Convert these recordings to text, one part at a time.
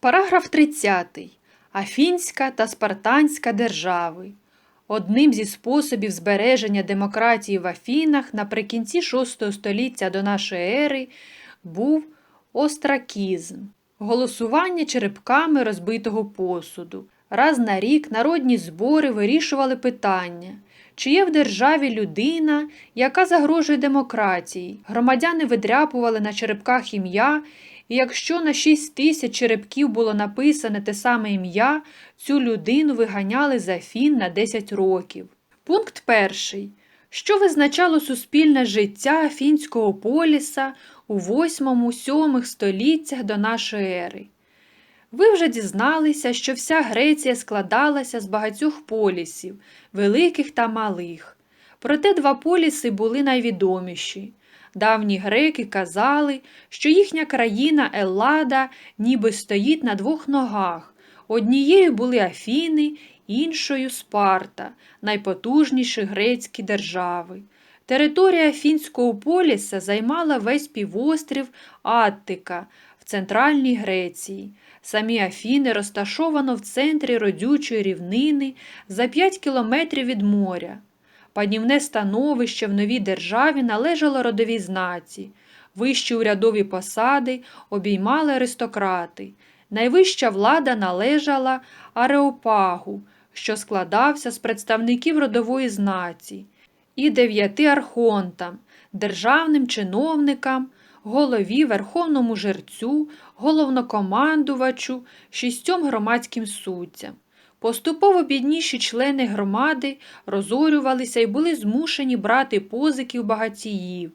Параграф 30. Афінська та Спартанська держави. Одним зі способів збереження демократії в Афінах наприкінці VI століття до нашої ери був остракізм – голосування черепками розбитого посуду. Раз на рік народні збори вирішували питання, чи є в державі людина, яка загрожує демократії. Громадяни видряпували на черепках ім'я, і якщо на 6 тисяч черепків було написане те саме ім'я, цю людину виганяли з Афін на 10 років. Пункт перший. Що визначало суспільне життя Афінського поліса у 8-7 століттях до нашої ери? Ви вже дізналися, що вся Греція складалася з багатьох полісів, великих та малих. Проте два поліси були найвідоміші. Давні греки казали, що їхня країна Еллада ніби стоїть на двох ногах. Однією були Афіни, іншою Спарта, найпотужніші грецькі держави. Територія Афінського поліса займала весь півострів Аттика в центральній Греції. Самі Афіни розташовано в центрі родючої рівнини за 5 кілометрів від моря. Панівне становище в новій державі належало родовій знаці. Вищі урядові посади обіймали аристократи. Найвища влада належала Ареопагу, що складався з представників родової знаці, і дев'яти архонтам, державним чиновникам, голові верховному жерцю, головнокомандувачу, шістьом громадським суддям. Поступово бідніші члени громади розорювалися і були змушені брати позики у багатіїв.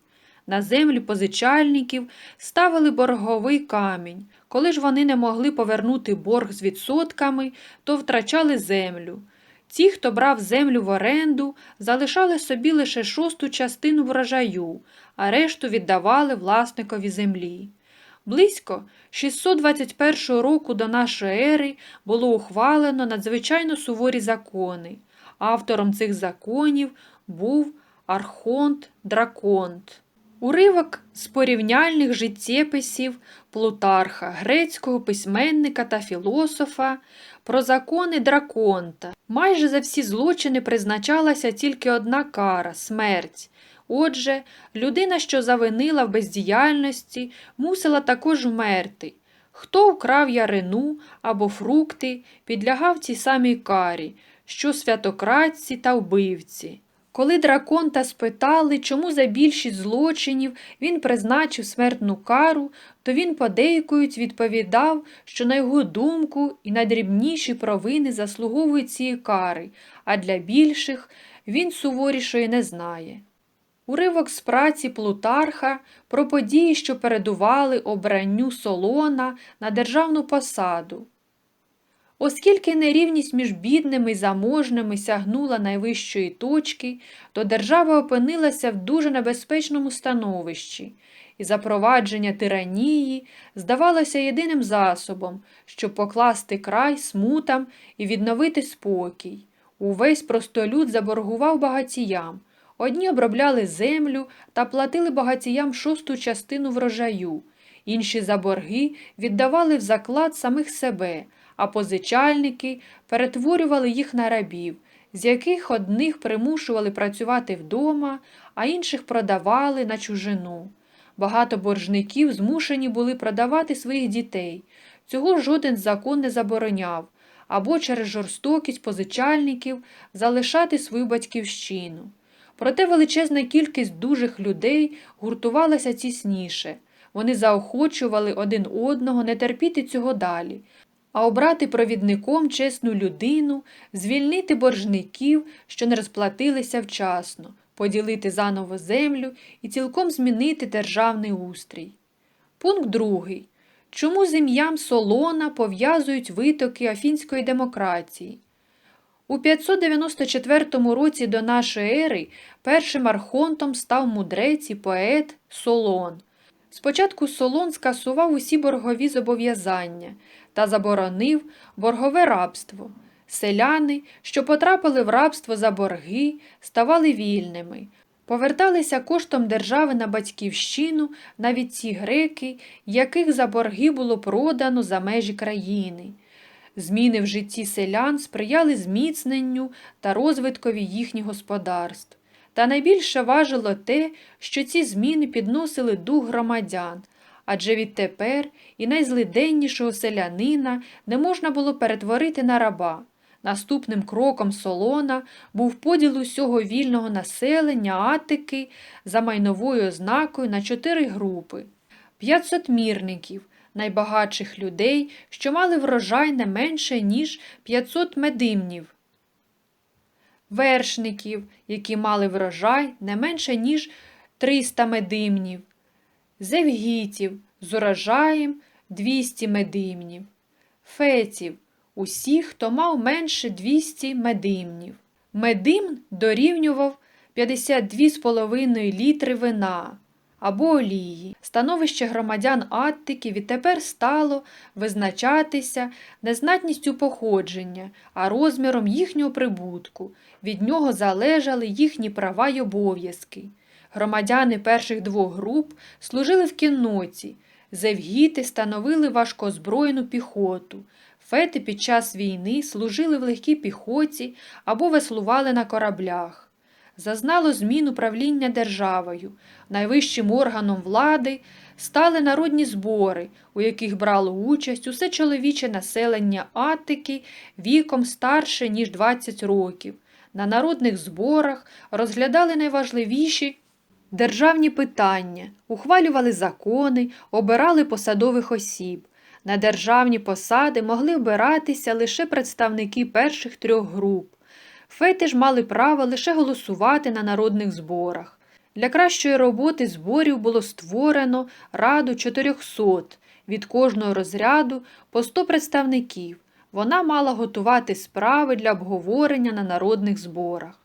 На землі позичальників ставили борговий камінь. Коли ж вони не могли повернути борг з відсотками, то втрачали землю. Ті, хто брав землю в оренду, залишали собі лише шосту частину врожаю, а решту віддавали власникові землі. Близько 621 року до нашої ери було ухвалено надзвичайно суворі закони. Автором цих законів був Архонт Драконт. Уривок з порівняльних життєписів Плутарха, грецького письменника та філософа про закони Драконта. Майже за всі злочини призначалася тільки одна кара смерть. Отже, людина, що завинила в бездіяльності, мусила також вмерти. Хто вкрав ярину або фрукти, підлягав цій самій карі, що святократці та вбивці. Коли драконта спитали, чому за більшість злочинів він призначив смертну кару, то він подейкують відповідав, що на його думку і найдрібніші провини заслуговують цієї кари, а для більших він суворішої не знає. Уривок з праці Плутарха про події, що передували обранню Солона на державну посаду. Оскільки нерівність між бідними і заможними сягнула найвищої точки, то держава опинилася в дуже небезпечному становищі, і запровадження тиранії здавалося єдиним засобом, щоб покласти край смутам і відновити спокій. Увесь простолюд заборгував багатіям. Одні обробляли землю та платили багатіям шосту частину врожаю, інші за борги віддавали в заклад самих себе, а позичальники перетворювали їх на рабів, з яких одних примушували працювати вдома, а інших продавали на чужину. Багато боржників змушені були продавати своїх дітей. Цього жоден закон не забороняв, або через жорстокість позичальників залишати свою батьківщину. Проте величезна кількість дужих людей гуртувалася тісніше. Вони заохочували один одного не терпіти цього далі, а обрати провідником чесну людину, звільнити боржників, що не розплатилися вчасно, поділити заново землю і цілком змінити державний устрій. Пункт другий. Чому з ім'ям Солона пов'язують витоки афінської демократії? У 594 році до нашої ери першим архонтом став мудрець і поет Солон. Спочатку Солон скасував усі боргові зобов'язання та заборонив боргове рабство. Селяни, що потрапили в рабство за борги, ставали вільними. Поверталися коштом держави на батьківщину навіть ті греки, яких за борги було продано за межі країни. Зміни в житті селян сприяли зміцненню та розвиткові їхніх господарств. Та найбільше важило те, що ці зміни підносили дух громадян, адже відтепер і найзлиденнішого селянина не можна було перетворити на раба. Наступним кроком Солона був поділ усього вільного населення Атики за майновою ознакою на чотири групи. П'ятсотмірників, найбагатших людей, що мали врожай не менше, ніж 500 медимнів. Вершників, які мали врожай не менше, ніж 300 медимнів. Зевгітів з урожаєм 200 медимнів. Фетів усіх, хто мав менше 200 медимнів. Медимн дорівнював 52,5 літри вина або олії. Становище громадян Аттики відтепер стало визначатися не знатністю походження, а розміром їхнього прибутку. Від нього залежали їхні права й обов'язки. Громадяни перших двох груп служили в кінноті, зевгіти становили важкозброєну піхоту. Фети під час війни служили в легкій піхоті або веслували на кораблях. Зазнало змін управління державою. Найвищим органом влади стали народні збори, у яких брало участь усе чоловіче населення Аттики віком старше, ніж 20 років. На народних зборах розглядали найважливіші державні питання, ухвалювали закони, обирали посадових осіб. На державні посади могли обиратися лише представники перших трьох груп. Фети ж мали право лише голосувати на народних зборах. Для кращої роботи зборів було створено раду 400, від кожного розряду по 100 представників. Вона мала готувати справи для обговорення на народних зборах.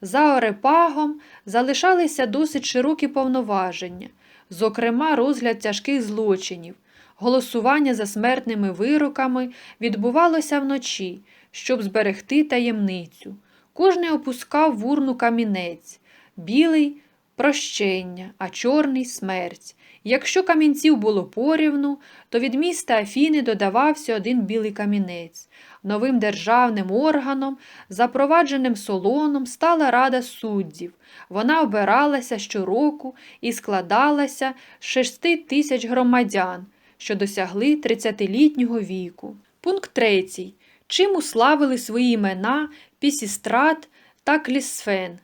За Орепагом залишалися досить широкі повноваження, зокрема розгляд тяжких злочинів. Голосування за смертними вироками відбувалося вночі, щоб зберегти таємницю. Кожний опускав в урну камінець, білий прощення, а чорний смерть. Якщо камінців було порівну, то від міста Афіни додавався один білий камінець. Новим державним органом, запровадженим солоном, стала Рада суддів. Вона обиралася щороку і складалася з 6 тисяч громадян, що досягли 30-літнього віку. Пункт 3. Чим уславили свої імена Пісістрат та Клісфен.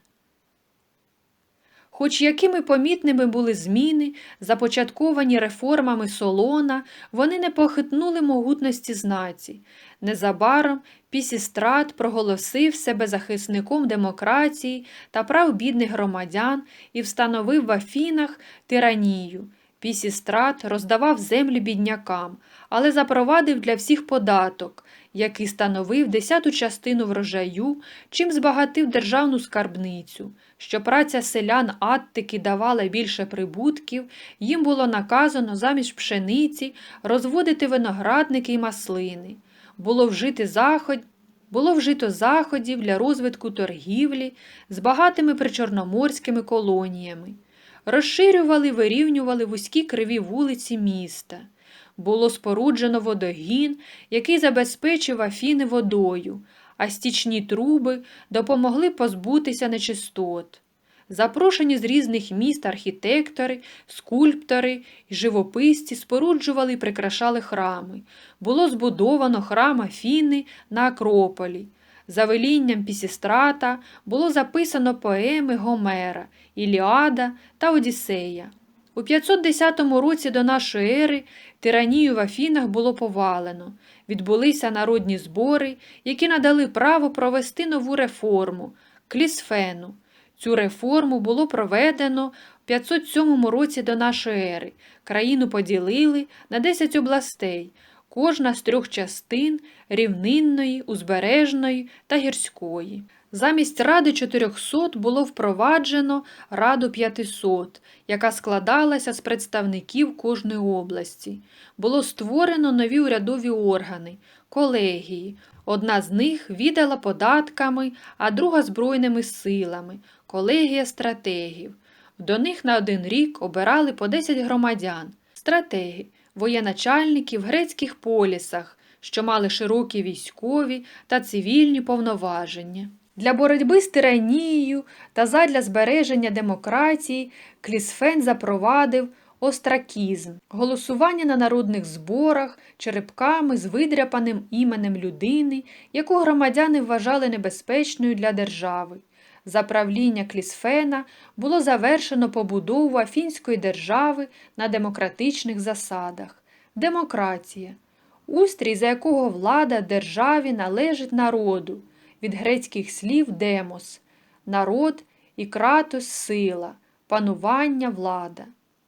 Хоч якими помітними були зміни, започатковані реформами Солона, вони не похитнули могутності знаці. Незабаром Пісістрат проголосив себе захисником демократії та прав бідних громадян і встановив в Афінах тиранію. Пісістрат роздавав землі біднякам, але запровадив для всіх податок, який становив десяту частину врожаю, чим збагатив державну скарбницю. Що праця селян Аттики давала більше прибутків, їм було наказано замість пшениці розводити виноградники й маслини. Було вжити заход... Було вжито заходів для розвитку торгівлі з багатими причорноморськими колоніями. Розширювали вирівнювали вузькі криві вулиці міста. Було споруджено водогін, який забезпечив Афіни водою, а стічні труби допомогли позбутися нечистот. Запрошені з різних міст архітектори, скульптори і живописці споруджували і прикрашали храми. Було збудовано храм Афіни на Акрополі. За велінням Пісістрата було записано поеми Гомера, Іліада та Одіссея. У 510 році до нашої ери тиранію в Афінах було повалено. Відбулися народні збори, які надали право провести нову реформу клісфену. Цю реформу було проведено в 507 році до нашої ери. Країну поділили на 10 областей, кожна з трьох частин рівнинної, узбережної та гірської. Замість ради 400 було впроваджено раду 500, яка складалася з представників кожної області. Було створено нові урядові органи колегії. Одна з них віддала податками, а друга збройними силами колегія стратегів. До них на один рік обирали по 10 громадян, стратеги, воєначальники в грецьких полісах, що мали широкі військові та цивільні повноваження. Для боротьби з тиранією та задля збереження демократії Клісфен запровадив остракізм голосування на народних зборах черепками з видряпаним іменем людини, яку громадяни вважали небезпечною для держави. За правління Клісфена було завершено побудову Афінської держави на демократичних засадах. Демократія устрій, за якого влада державі належить народу, від грецьких слів демос, народ і кратос сила, панування влада.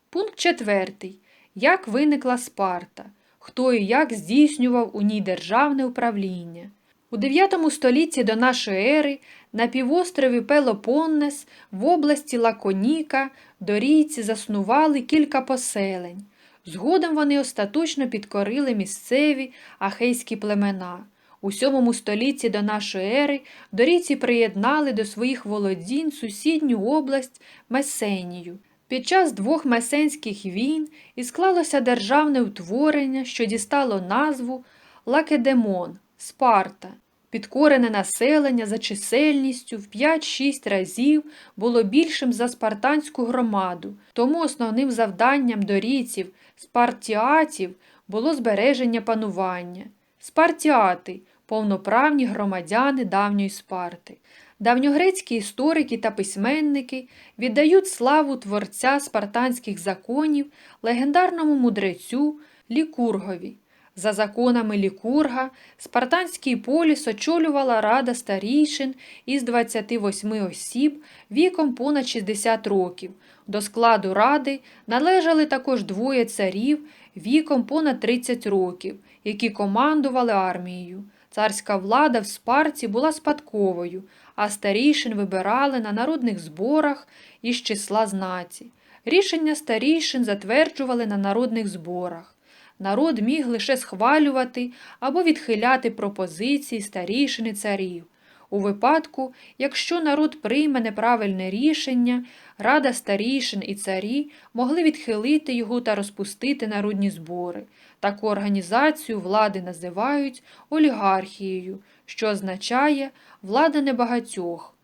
Пункт четвертий. Як виникла Спарта? Хто і як здійснював у ній державне управління? У 9 столітті до нашої ери на півострові Пелопоннес в області Лаконіка дорійці заснували кілька поселень. Згодом вони остаточно підкорили місцеві ахейські племена. У 7 столітті до нашої ери дорійці приєднали до своїх володінь сусідню область Месенію. Під час двох месенських війн і склалося державне утворення, що дістало назву Лакедемон Спарта. Підкорене населення за чисельністю в 5-6 разів було більшим за спартанську громаду, тому основним завданням дорійців спартіатів було збереження панування. Спартіати повноправні громадяни давньої Спарти. Давньогрецькі історики та письменники віддають славу творця спартанських законів легендарному мудрецю Лікургові. За законами Лікурга, спартанський поліс очолювала рада старійшин із 28 осіб віком понад 60 років. До складу ради належали також двоє царів віком понад 30 років, які командували армією. Царська влада в Спарті була спадковою, а старійшин вибирали на народних зборах із числа знаті. Рішення старійшин затверджували на народних зборах. Народ міг лише схвалювати або відхиляти пропозиції старішини царів. У випадку, якщо народ прийме неправильне рішення, рада старішин і царі могли відхилити його та розпустити народні збори. Таку організацію влади називають олігархією, що означає влада небагатьох.